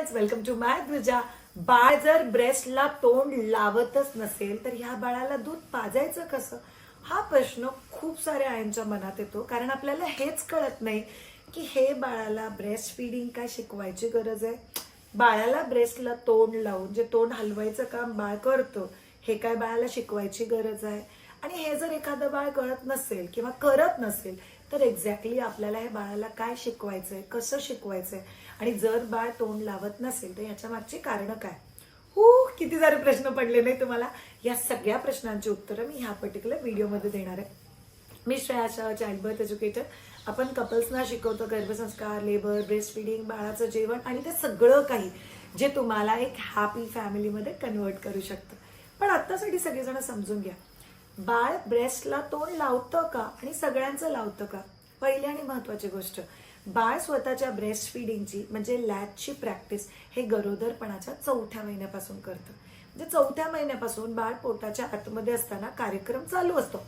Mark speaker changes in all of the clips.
Speaker 1: Welcome to माय द्विजा बाळ जर ब्रेस्टला तोंड लावतच नसेल तर ह्या बाळाला दूध पाजायचं कसं? हा प्रश्न खूप साऱ्या आयांच्या मनात येतो. कारण आपल्याला हेच कळत नाही की हे बाळाला ब्रेस्ट फिडिंग काय शिकवायची गरज आहे? बाळाला ब्रेस्टला तोंड लावून जे तोंड हलवायचं काम बाळ करतो हे काय बाळाला शिकवायची गरज आहे? आणि हे जर एखादं बाळ कळत नसेल किंवा करत नसेल तर एक्झॅक्टली आपल्याला हे बाळाला काय शिकवायचंय कसं शिकवायचंय? आणि जर बाळ तोंड लावत नसेल तर याच्या मागची कारणं काय? हो किती सारे प्रश्न पडले नाही तुम्हाला? या सगळ्या प्रश्नांची उत्तरं मी ह्या पर्टिक्युलर व्हिडिओमध्ये देणार आहे. मी Shreya Shah child birth educator आपण कपल्सना शिकवतो गर्भसंस्कार लेबर ब्रेस्ट फिडिंग बाळाचं जेवण आणि ते सगळं काही जे तुम्हाला एक हॅपी फॅमिलीमध्ये कन्वर्ट करू शकतं. पण आत्तासाठी सगळेजण समजून घ्या. बाळ ब्रेस्टला तोंड लावतं का? आणि सगळ्यांचं लावतं का? पहिली आणि महत्वाची गोष्ट बाळ स्वतःच्या ब्रेस्ट फिडिंगची म्हणजे लॅचची प्रॅक्टिस हे गरोदरपणाच्या चौथ्या महिन्यापासून करतं. म्हणजे चौथ्या महिन्यापासून बाळ पोटाच्या आतमध्ये असताना कार्यक्रम चालू असतो.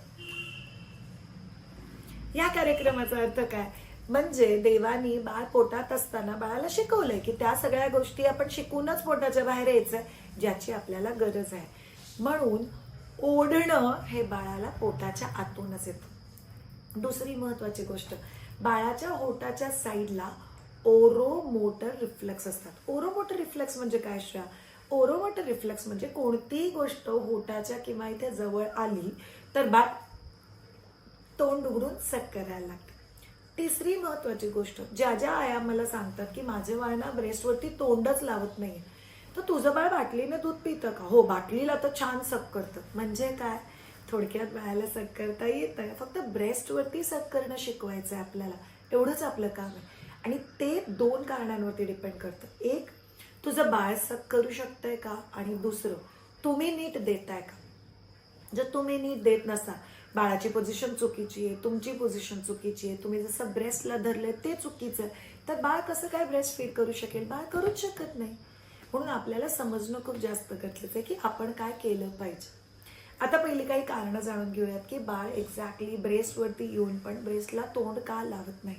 Speaker 1: या कार्यक्रमाचा अर्थ काय? म्हणजे देवानी बाळ पोटात असताना बाळाला शिकवलंय की त्या सगळ्या गोष्टी आपण शिकूनच पोटाच्या बाहेर यायचंय ज्याची आपल्याला गरज आहे. म्हणून ओढणं हे बाळाला पोटाच्या आतूनच येतं. दुसरी महत्वाची गोष्ट बाळाच्या होटाच्या साईडला ओरोमोटर रिफ्लेक्स असतात. ओरोमोटर रिफ्लेक्स म्हणजे काय श्रेया? ओरोमोटर रिफ्लेक्स म्हणजे कोणतीही गोष्ट होटाच्या किंवा इथे जवळ आली तर बाळ तोंड उघडून सक करायला लागते. तिसरी महत्वाची गोष्ट ज्या ज्या आया मला सांगतात की माझे बाळ ना ब्रेस्टवरती तोंडच लावत नाहीये. तर तुझं बाळ बाटलीने दूध पितं का? हो बाटलीला तर छान सक करतं. म्हणजे काय? थोडक्यात बाळाला सक करता येतं. फक्त ब्रेस्टवरती सक करणं शिकवायचं आहे आपल्याला. एवढंच आपलं काम आहे. आणि ते दोन कारणांवरती डिपेंड करतं. एक तुझं बाळ सक करू शकतंय का? आणि दुसरं तुम्ही नीट देताय का? जर तुम्ही नीट देत नसा बाळाची पोझिशन चुकीची आहे तुमची पोझिशन चुकीची आहे तुम्ही जसं ब्रेस्टला धरलंय ते चुकीचं आहे तर बाळ कसं काय ब्रेस्ट फीड करू शकेल? बाळ करूच शकत नाही. म्हणून आपल्याला समजणं खूप जास्त गरजेचं आहे की आपण काय केलं पाहिजे. आता पहिली काही कारणं जाणून घेऊयात की बाळ एक्झॅक्टली ब्रेस्टवरती येऊन पण ब्रेस्टला तोंड का लावत नाही.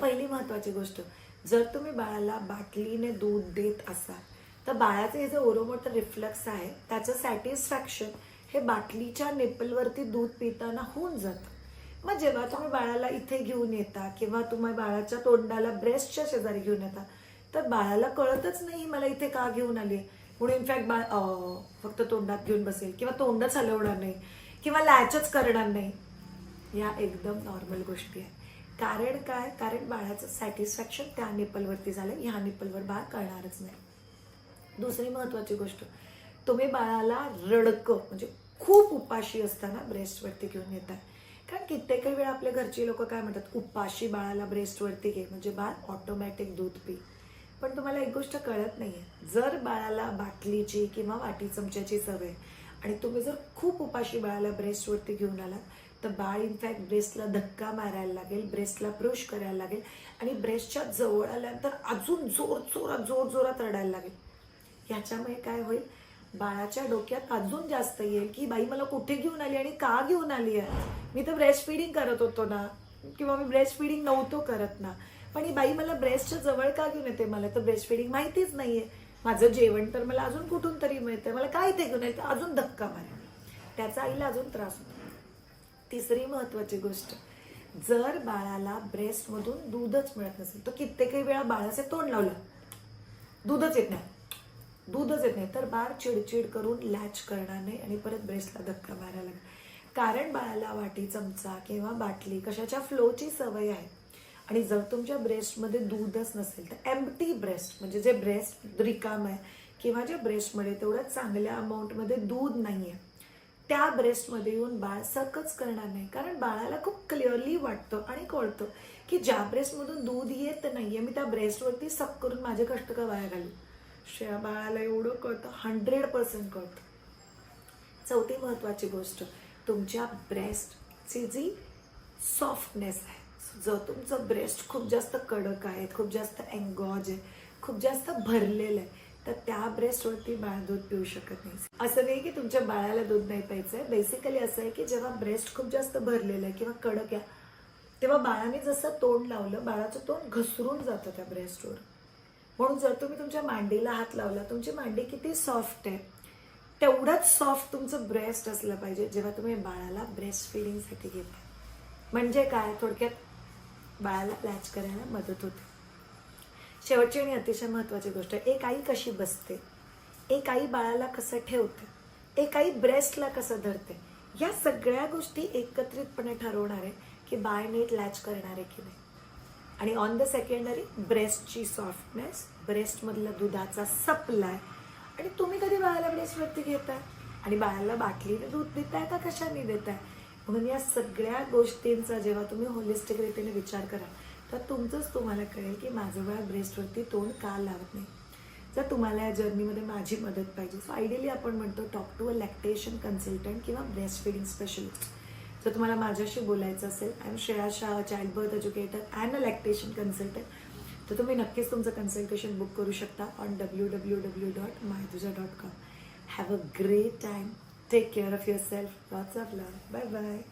Speaker 1: पहिली महत्वाची गोष्ट जर तुम्ही बाळाला बाटलीने दूध देत असाल तर बाळाचे हे जे ओरोमोटर रिफ्लेक्स आहे त्याचं सॅटिस्फॅक्शन हे बाटलीच्या नेपलवरती दूध पिताना होऊन जातं. मग जेव्हा तुम्ही बाळाला इथे घेऊन येता किंवा तुम्ही बाळाच्या तोंडाला ब्रेस्टच्या शेजारी घेऊन येता तर बाळाला कळतच नाही मला इथे का घेऊन आली? म्हणून इनफॅक्ट बाळ फक्त तोंडात घेऊन बसेल. किंवा तोंडच हलवणार नाही. किंवा लॅचच करणार नाही. या एकदम नॉर्मल गोष्टी आहे कारण काय? कारण बाळाचं सॅटिस्फॅक्शन त्या निपलवरती झालं ह्या निपलवर बाळ कळणारच नाही. दुसरी महत्वाची गोष्ट तुम्ही बाळाला रडकं म्हणजे खूप उपाशी असताना ब्रेस्टवरती घेऊन येतात कारण कित्येक वेळा आपल्या घरची लोक काय म्हणतात? उपाशी बाळाला ब्रेस्टवरती घे. म्हणजे बाळ ऑटोमॅटिक दूध पी. पण तुम्हाला एक गोष्ट कळत नाहीये. जर बाळाला बाटलीची किंवा वाटी चमच्याची सवय आणि तुम्ही जर खूप उपाशी बाळाला ब्रेस्टवरती घेऊन आलात तर बाळ इनफॅक्ट ब्रेस्टला धक्का मारायला लागेल ब्रेस्टला पुश करायला लागेल आणि ब्रेस्टच्या जवळ आल्यानंतर अजून जोर जोरात जोर जोरात रडायला लागेल. ह्याच्यामुळे काय होईल? बाळाच्या डोक्यात अजून जास्त येईल की बाई मला कुठे घेऊन आली आणि का घेऊन आली आहे? मी तर ब्रेस्ट फिडिंग करत होतो ना. किंवा मी ब्रेस्ट फिडिंग नव्हतो करत ना. पण ही बाई मला ब्रेस्टच्या जवळ का घेऊन येते? मला तर ब्रेस्ट फिडिंग माहितीच नाहीये. माझं जेवण तर मला अजून कुठून तरी मिळतं मला काय ते घेऊन येतं अजून धक्का मारा त्याचा आईला अजून त्रास होतो. तिसरी महत्वाची गोष्ट जर बाळाला ब्रेस्टमधून दूधच मिळत नसेल तर कित्येकही वेळा बाळाचे तोंड लावलं. दूधच येत नाही. दूधच येत नाही. तर बाळ चिडचिड करून लॅच करणार नाही आणि परत ब्रेस्टला धक्का मारायला लागेल. कारण बाळाला वाटी चमचा किंवा बाटली कशाच्या फ्लोची सवय आहे. आणि जर तुमच्या ब्रेस्टमध्ये दूधच नसेल तर एम्प्टी ब्रेस्ट म्हणजे जे ब्रेस्ट रिकाम आहे किंवा जे ब्रेस्टमध्ये तेवढ्या चांगल्या अमाऊंटमध्ये दूध नाही आहे त्या ब्रेस्टमध्ये येऊन बाळ सकच करणार नाही. कारण बाळाला खूप क्लिअरली वाटतं आणि कळतं की ज्या ब्रेस्टमधून दूध येत नाही आहे मी त्या ब्रेस्टवरती सक करून माझे कष्ट का वाया घालू? श्रेया बाळाला एवढं कळतं हंड्रेड पर्सेंट कळतं. चौथी महत्त्वाची गोष्ट तुमच्या ब्रेस्टची जी सॉफ्टनेस आहे जर तुमचं ब्रेस्ट खूप जास्त कडक आहे खूप जास्त एंगॉज आहे खूप जास्त भरलेलं आहे तर त्या ब्रेस्टवरती बाळ दूध पिऊ शकत नाही. असं नाही की तुमच्या बाळाला दूध नाही प्यायचं आहे. बेसिकली असं आहे की जेव्हा ब्रेस्ट खूप जास्त भरलेलं आहे किंवा कडक आहे तेव्हा बाळाने जसं तोंड लावलं बाळाचं तोंड घसरून जातं त्या ब्रेस्टवर म्हणून जर तुम्ही तुमच्या मांडीला हात लावला तुमची मांडी किती सॉफ्ट आहे तेवढंच सॉफ्ट तुमचं ब्रेस्ट असलं पाहिजे जेव्हा तुम्ही बाळाला ब्रेस्ट फिडिंगसाठी घेता. म्हणजे काय? थोडक्यात बाळाला लॅच करायला मदत होते. शेवटची आणि अतिशय महत्त्वाची गोष्ट एक आई कशी बसते? एक आई बाळाला कसं ठेवते? एक आई ब्रेस्टला कसं धरते? या सगळ्या गोष्टी एकत्रितपणे ठरवणार आहे की बाळ नीट लॅच करणार आहे की नाही. आणि ऑन द सेकंडरी ब्रेस्टची सॉफ्टनेस ब्रेस्टमधला दुधाचा सप्लाय आणि तुम्ही कधी बाळाला ब्रेस्टवरती घेताय? आणि बाळाला बाटलीने दूध देताय का कशाने देताय? म्हणून या सगळ्या गोष्टींचा जेव्हा तुम्ही होलिस्टिक रीतीने विचार कराल तर तुमचंच तुम्हाला कळेल की माझं बाळ ब्रेस्टवरती तोंड का लावत नाही. जर तुम्हाला या जर्नीमध्ये माझी मदत पाहिजे सो आयडियली आपण म्हणतो talk to a lactation consultant किंवा ब्रेस्ट फिडिंग स्पेशलिस्ट जर तुम्हाला माझ्याशी बोलायचं असेल I am Shreya Shah child birth educator and a lactation consultant तर तुम्ही नक्कीच तुमचं कन्सल्टेशन बुक करू शकता on W W W dot mydoula dot com have a great time Take care of yourself. Lots of love. Bye bye.